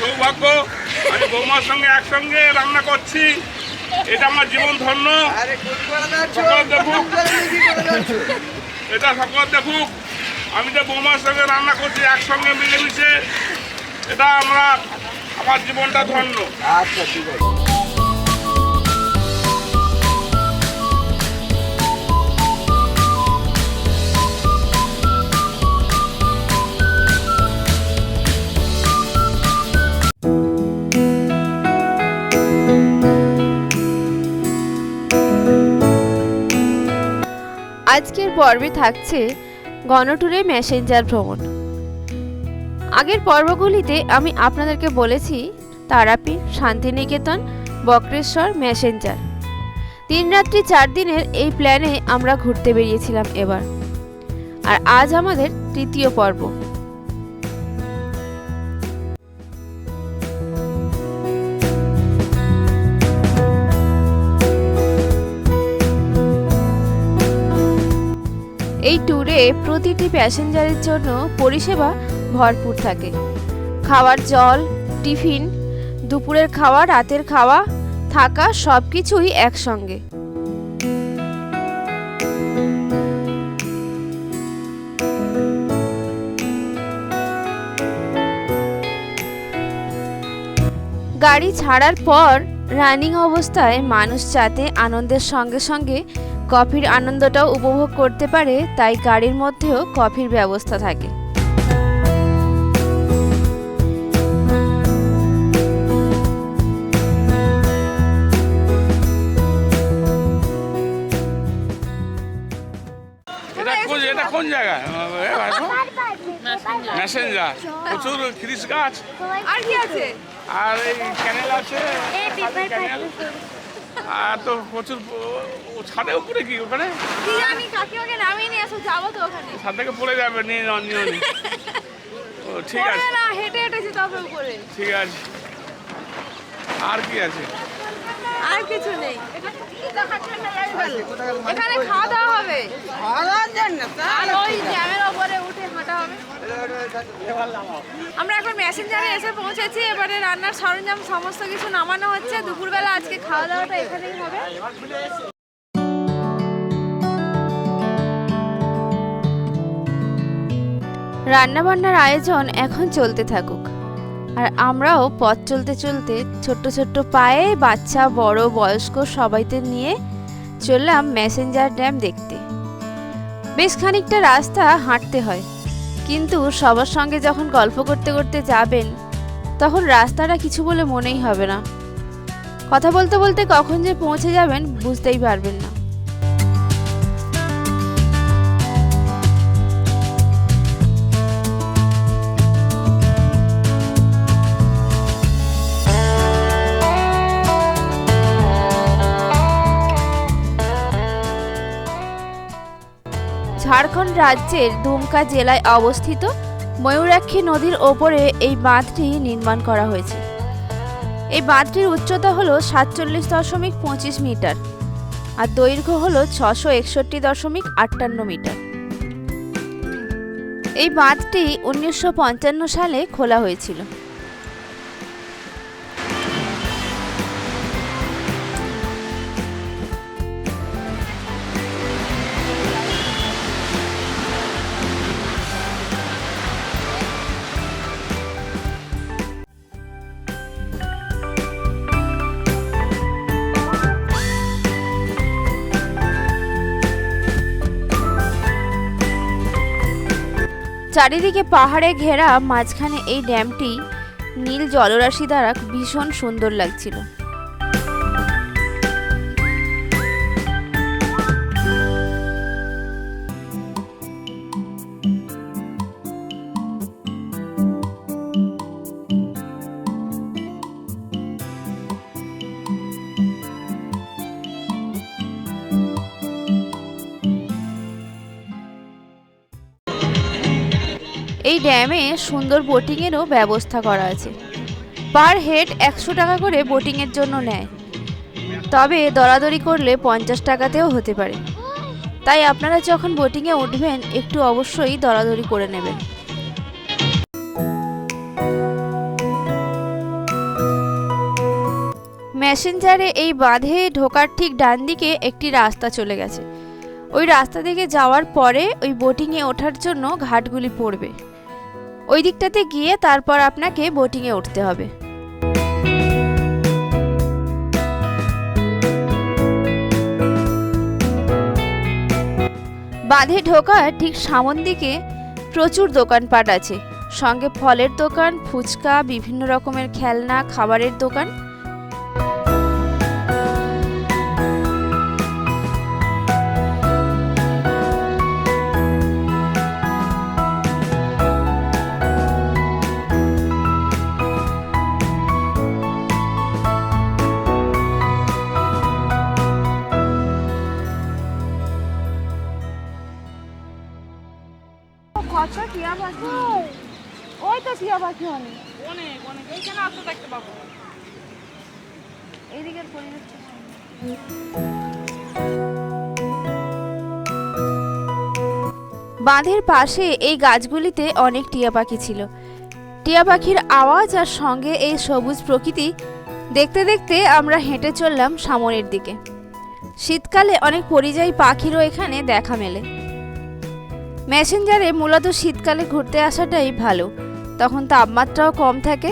সৌভাগ্য আমি বৌমার সঙ্গে একসঙ্গে রান্না করছি। এটা আমার জীবন ধন্য। সকল দেখুক এটা সকল দেখুক আমি যে বৌমার সঙ্গে রান্না করছি একসঙ্গে মিলেমিশে। এটা আমরা আমার জীবনটা ধন্য। আচ্ছা ঠিক আছে। পর্বে থাকছে গণটুরে মেসেঞ্জার ভ্রমণ। আগের পর্বগুলিতে আমি আপনাদেরকে বলেছি, তারাপীঠ, শান্তিনিকেতন, বক্রেশ্বর, মেসেঞ্জার। তিন রাত্রি চার দিনের এই প্ল্যানে আমরা ঘুরতে বেরিয়েছিলাম এবার। আর আজ আমাদের তৃতীয় পর্ব। এই ট্যুরে প্রতিটি প্যাসেঞ্জারের জন্য পরিষেবা ভরপুর থাকে। খাওয়ার জল, টিফিন, দুপুরের খাওয়া, রাতের খাওয়া, থাকা সব কিছুই একসঙ্গে। গাড়ি ছাড়ার পর রানিং অবস্থায় মানুষ যাতে আনন্দের সঙ্গে সঙ্গে কফির আনন্দটাও উপভোগ করতে পারে তাই গাড়ির মধ্যেও কফির ব্যবস্থা থাকে। এটা কোন জায়গা? মেসেঞ্জার প্রচুর খিরিস গাছ। আর কি আছে? আর এই ক্যানেল আছে। ক্যানেল আর তো প্রচুর ও ছাদে উপরে কি ওখানে? কি জানি কাকিমাকে নামিয়ে নিয়ে আসো যাব তো ওখানে। ছাদ থেকে পড়ে যাবে নিয়ে নাও, নিও ও ঠিক আছে। না হেঁটে হেঁটে যেতে হবে উপরে। ঠিক আছে। আর কি আছে? আর কিছু নেই। এখানে খাওয়া দাওয়া হবে। আর ওই জ্যামের ওপরে উঠে হাঁটা হবে। আমরা এখন মেসেঞ্জারে এসে পৌঁছেছি, এবারে রান্নার সরঞ্জাম সমস্ত কিছু নামানো হচ্ছে। দুপুরবেলা আজকে খাওয়া দাওয়াটা এখানেই হবে। রান্নাবান্নার আয়োজন এখন চলতে থাকুক। আর আমরাও পথ চলতে চলতে ছোট্ট ছোট্ট পায়ে বাচ্চা, বড়, বয়স্ক সবাইতে নিয়ে চললাম মেসেঞ্জার ড্যাম দেখতে। বেশ খানিকটা রাস্তা হাঁটতে হয়। কিন্তু সবার সঙ্গে যখন গল্প করতে করতে যাবেন, তখন রাস্তাটা কিছু বলে মনেই হবে না। কথা বলতে বলতে কখন যে পৌঁছে যাবেন বুঝতেই পারবেন না। ঝাড়খণ্ড রাজ্যের দুমকা জেলায় অবস্থিত ময়ূরাক্ষী নদীর ওপরে এই বাঁধটি নির্মাণ করা হয়েছে। এই বাঁধটির উচ্চতা হলো সাতচল্লিশ দশমিক পঁচিশ মিটার আর দৈর্ঘ্য হল ছশো একষট্টি দশমিক আটান্ন মিটার। এই বাঁধটি উনিশশো পঞ্চান্ন সালে খোলা হয়েছিল। চারিদিকে পাহাড়ে ঘেরা মাঝখানে এই ড্যামটি নীল জলরাশি দ্বারা ভীষণ সুন্দর লাগছিল। এই ড্যামে সুন্দর বোটিংয়েরও ব্যবস্থা করা আছে। পার হেড একশো টাকা করে বোটিংয়ের জন্য নেয়। তবে দরাদরি করলে পঞ্চাশ টাকাতেও হতে পারে। তাই আপনারা যখন বোটিংয়ে উঠবেন, একটু অবশ্যই দরাদরি করে নেবেন। ম্যাসেঞ্জারে এই বাঁধে ঢোকার ঠিক ডান দিকে একটি রাস্তা চলে গেছে। ওই রাস্তা থেকে যাওয়ার পরে ওই বোটিংয়ে ওঠার জন্য ঘাটগুলি পড়বে। ওই দিকটাতে গিয়ে তারপর আপনাকে বোটিংয়ে উঠতে হবে। বাঁধে ঢোকার ঠিক সামন দিকে প্রচুর দোকানপাট আছে। সঙ্গে ফলের দোকান, ফুচকা, বিভিন্ন রকমের খেলনা, খাবারের দোকান। কত টিয়া পাখি। ওই তো টিয়া পাখি অনেক। অনেক অনেক। এইখানে আসতে দেখতে পাবো এইদিকের পরিবেশ বাঁধের পাশে এই গাছগুলিতে অনেক টিয়া পাখি ছিল। টিয়া পাখির আওয়াজ আর সঙ্গে এই সবুজ প্রকৃতি দেখতে দেখতে আমরা হেঁটে চললাম সামনের দিকে। শীতকালে অনেক পরিযায়ী পাখিরও এখানে দেখা মেলে। মেসেঞ্জারে মূলত শীতকালে ঘুরতে আসাটাই ভালো। তখন তাপমাত্রাও কম থাকে,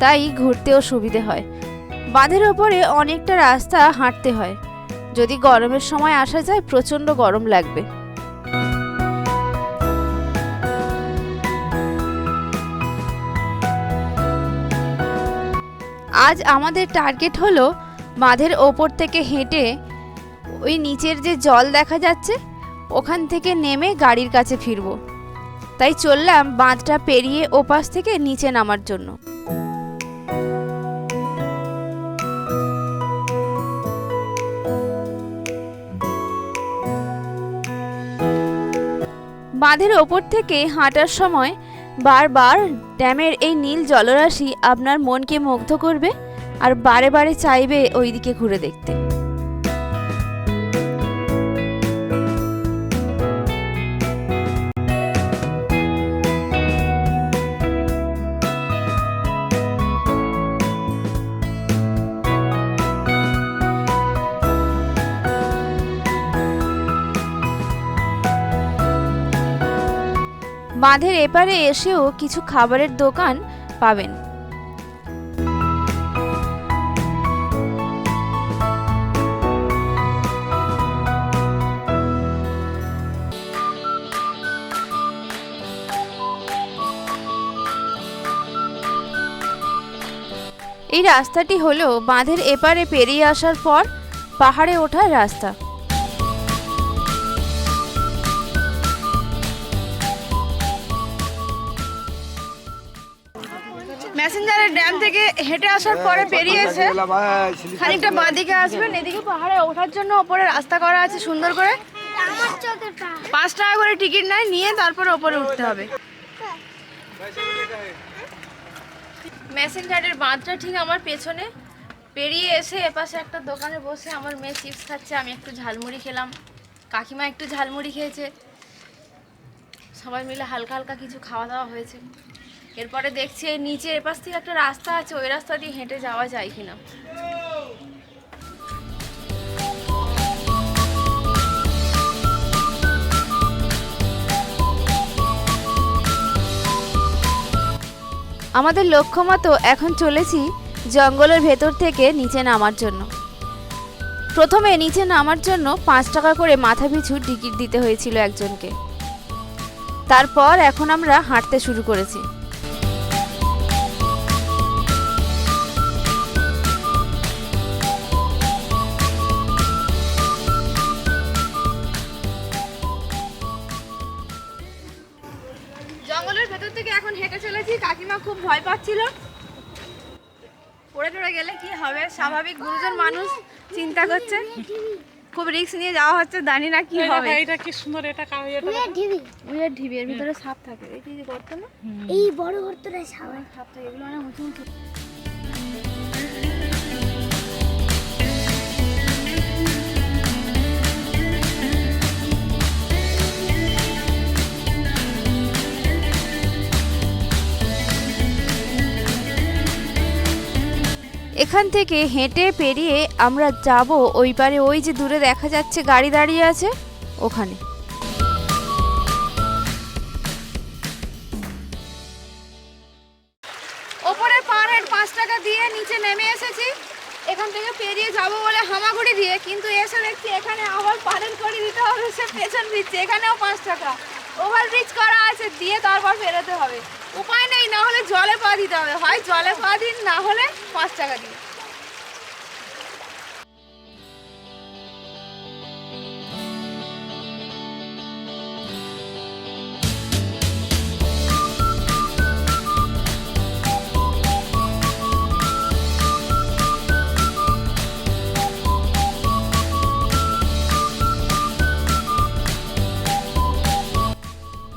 তাই ঘুরতেও সুবিধে হয়। বাঁধের ওপরে অনেকটা রাস্তা হাঁটতে হয়। যদি গরমের সময় আসা যায়, প্রচণ্ড গরম লাগবে। আজ আমাদের টার্গেট হলো বাঁধের ওপর থেকে হেঁটে ওই নিচের যে জল দেখা যাচ্ছে ওখান থেকে নেমে গাড়ির কাছে ফিরবো। তাই চললাম বাঁধটা পেরিয়ে ওপাশ থেকে নিচে নামার জন্য। বাঁধের ওপর থেকে হাঁটার সময় বারবার ড্যামের এই নীল জলরাশি আপনার মনকে মুগ্ধ করবে আর বারে বারে চাইবে ওইদিকে ঘুরে দেখতে। বাঁধের এপারে এসেও কিছু খাবারের দোকান পাবেন। এই রাস্তাটি হলো বাঁধের এপারে পেরিয়ে আসার পর পাহাড়ে ওঠার রাস্তা। মেসেঞ্জারের ড্যাম থেকে হেঁটে আসার পরে পেরিয়েছে খানিকটা বাঁদিকে আসবেন এদিকে পাহাড়ে ওঠার জন্য ওপরে রাস্তা করা আছে সুন্দর করে। পাঁচ টাকা করে টিকিট নেয় নিয়ে তারপরে ওপরে উঠতে হবে। মেসেঞ্জারের বাঁধটা ঠিক আমার পেছনে। পেরিয়ে এসে এপাশে একটা দোকানে বসে আমার মেয়ে চিপস খাচ্ছে আমি একটু ঝালমুড়ি খেলাম। কাকিমা একটু ঝালমুড়ি খেয়েছে। সবাই মিলে হালকা হালকা কিছু খাওয়া দাওয়া হয়েছে। এরপরে দেখছি এই নিচে এপাশ থেকে একটা রাস্তা আছে, ওই রাস্তা দিয়ে হেঁটে যাওয়া যায় কিনা। আমাদের লক্ষ্য মতো এখন চলেছি জঙ্গলের ভেতর থেকে নিচে নামার জন্য। প্রথমে নিচে নামার জন্য পাঁচ টাকা করে মাথা পিছু টিকিট দিতে হয়েছিল একজনকে। তারপর এখন আমরা হাঁটতে শুরু করেছি। হেঁটে চলেছি কাকিমা খুব ভয় পাচ্ছিল। পড়ে টড়ে গেলে কি হবে? স্বাভাবিক গুরুজন মানুষ চিন্তা করছে। খুব রিস্ক নিয়ে যাওয়া হচ্ছে জানি না কি হবে। এটা কি সুন্দর এটা কাউ এটা ঢিবি। উইয়ার ঢিবি এর ভিতরে সাপ থাকে। এই যে গর্ত না? এই বড় গর্তটা সাপ। সাপ থাকে এগুলো অনেক উঁচু উঁচু। এখান থেকে হেঁটে পেরিয়ে আমরা যাব ওই পারে, ওই যে দূরে দেখা যাচ্ছে গাড়ি দাঁড়িয়ে আছে, ওখানে। ওপরে পার হেড পাঁচ টাকা দিয়ে নিচে নেমে এসেছি। এখান থেকে পেরিয়ে যাব বলে হামাগুড়ি দিয়ে, কিন্তু এসে দেখছি এখানে আবার পারেল করে দিতে হবে, সে পেছন ব্রিজে এখানেও পাঁচ টাকা। ওভার ব্রিজ করা আছে, দিয়ে তারপর বেরোতে হবে। উপায় নেই, না হলে জলে পা দিতে হবে। হয় জলে পা দিন, না হলে পাঁচ টাকা দিন।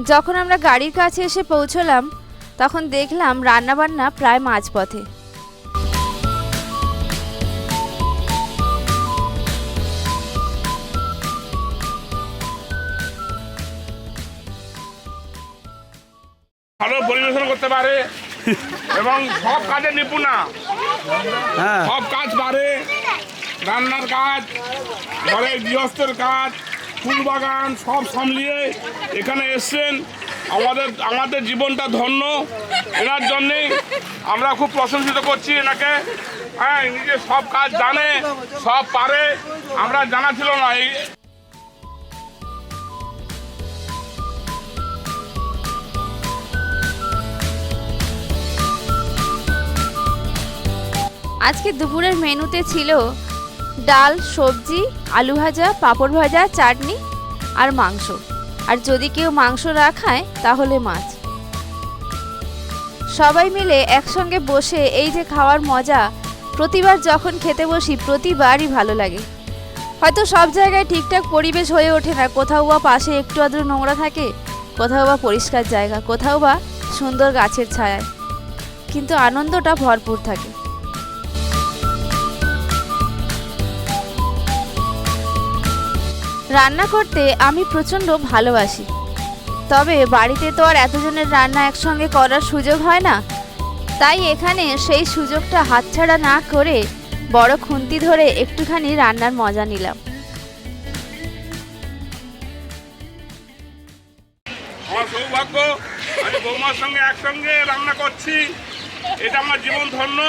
যখন আমরা গাড়ির কাছে এসে পৌঁছলাম তখন দেখলাম রান্নাবান্না প্রায় মাঝপথে। ভালো পরিবেশন করতে পারে এবং সব কাজে নিপুণা হ্যাঁ। সব কাজ পারে। রান্নার কাজ ঘরের গৃহস্থের কাজ ফুল বাগান সব সামলিয়ে এখানে এসছেন। আমাদের আমাদের জীবনটা ধন্য। এনার জন্যেই আমরা খুব প্রশংসিত করছি এনাকে। হ্যাঁ নিজে সব কাজ জানে, সব পারে, আমরা জানা ছিল না এই আজকে দুপুরের মেনুতে ছিল ডাল, সবজি, আলু ভাজা, পাঁপড় ভাজা, চাটনি আর মাংস। আর যদি কেউ মাংস না খায়, তাহলে মাছ। সবাই মিলে একসঙ্গে বসে এই যে খাওয়ার মজা, প্রতিবার যখন খেতে বসি, প্রতিবারই ভালো লাগে। হয়তো সব জায়গায় ঠিকঠাক পরিবেশ হয়ে ওঠে না, কোথাও বা পাশে একটু আদ্র নোংরা থাকে, কোথাও বা পরিষ্কার জায়গা, কোথাও বা সুন্দর গাছের ছায়ায়। কিন্তু আনন্দটা ভরপুর থাকে। রান্না করতে আমি প্রচণ্ড ভালোবাসি। তবে বাড়িতে তো আর এতজনের রান্না একসঙ্গে করার সুযোগ হয় না। তাই এখানে সেই সুযোগটা হাতছাড়া না করে বড় খুন্তি ধরে একটুখানি রান্নার মজা নিলাম। আমার সৌভাগ্য আমি বৌমার সঙ্গে একসঙ্গে রান্না করছি। এটা আমার জীবন ধন্য।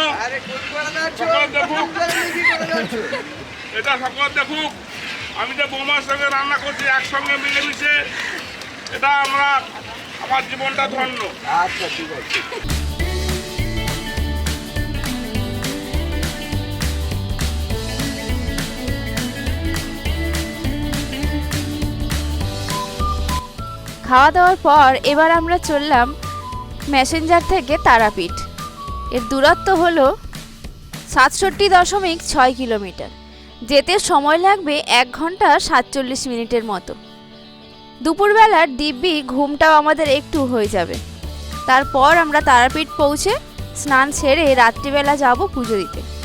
দেখুক। এটা সকল দেখুক। আমি যে বৌমার সঙ্গে রান্না করছি একসঙ্গে মিলেমিশে এটা আমরা আমার জীবনটা ধন্য। আচ্ছা ঠিক আছে। খাওয়া দাওয়ার পর এবার আমরা চললাম ম্যাসেঞ্জার থেকে তারাপীঠ। এর দূরত্ব হলো সাতষট্টি দশমিক ছয় কিলোমিটার। যেতে সময় লাগবে এক ঘণ্টা সাতচল্লিশ মিনিটের মতো। দুপুরবেলার দিব্যি ঘুমটাও আমাদের একটু হয়ে যাবে। তারপর আমরা তারাপীঠ পৌঁছে স্নান সেরে রাত্রিবেলা যাব পুজো দিতে।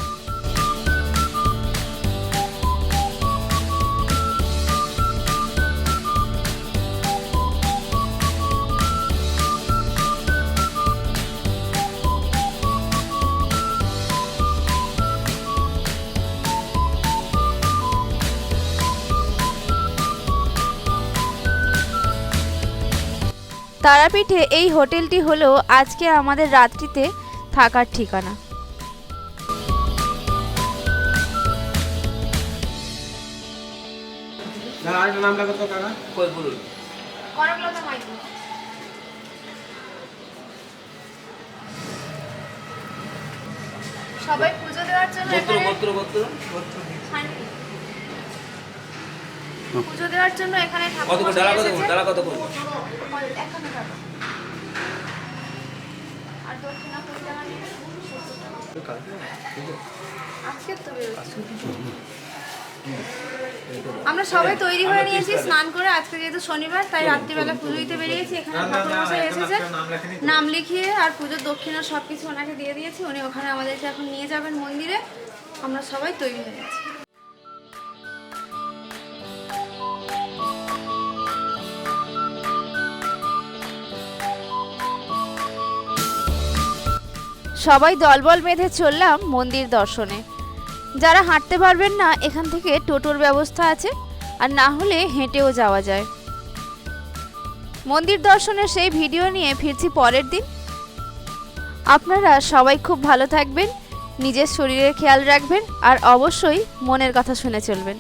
তারাপীঠে এই হোটেলটি হলো আজকে আমাদের রাত্রিতে থাকার ঠিকানা। সবাই পুজো দেওয়ার জন্য পুজো দেওয়ার জন্য এখানে কত করে ডালা কত কত আর দক্ষিণা কত আজকে তো আমরা সবাই তৈরি হয়ে নিয়েছি স্নান করে আজকে যেহেতু শনিবার তাই রাত্রিবেলা পুজো দিতে বেরিয়েছি এখানে ঠাকুরমশাই এসেছে। নাম লিখিয়ে আর পুজোর দক্ষিণা সব কিছু ওনাকে দিয়ে দিয়েছি উনি ওখানে আমাদেরকে এখন নিয়ে যাবেন মন্দিরে। আমরা সবাই তৈরি হয়ে গেছি সবাই দলবল বেঁধে চললাম মন্দির দর্শনে। যারা হাঁটতে পারবেন না, এখান থেকে টোটোর ব্যবস্থা আছে, আর না হলে হেঁটেও যাওয়া যায়। মন্দির দর্শনের সেই ভিডিও নিয়ে ফিরছি পরের দিন। আপনারা সবাই খুব ভালো থাকবেন, নিজের শরীরের খেয়াল রাখবেন, আর অবশ্যই মনের কথা শুনে চলবেন।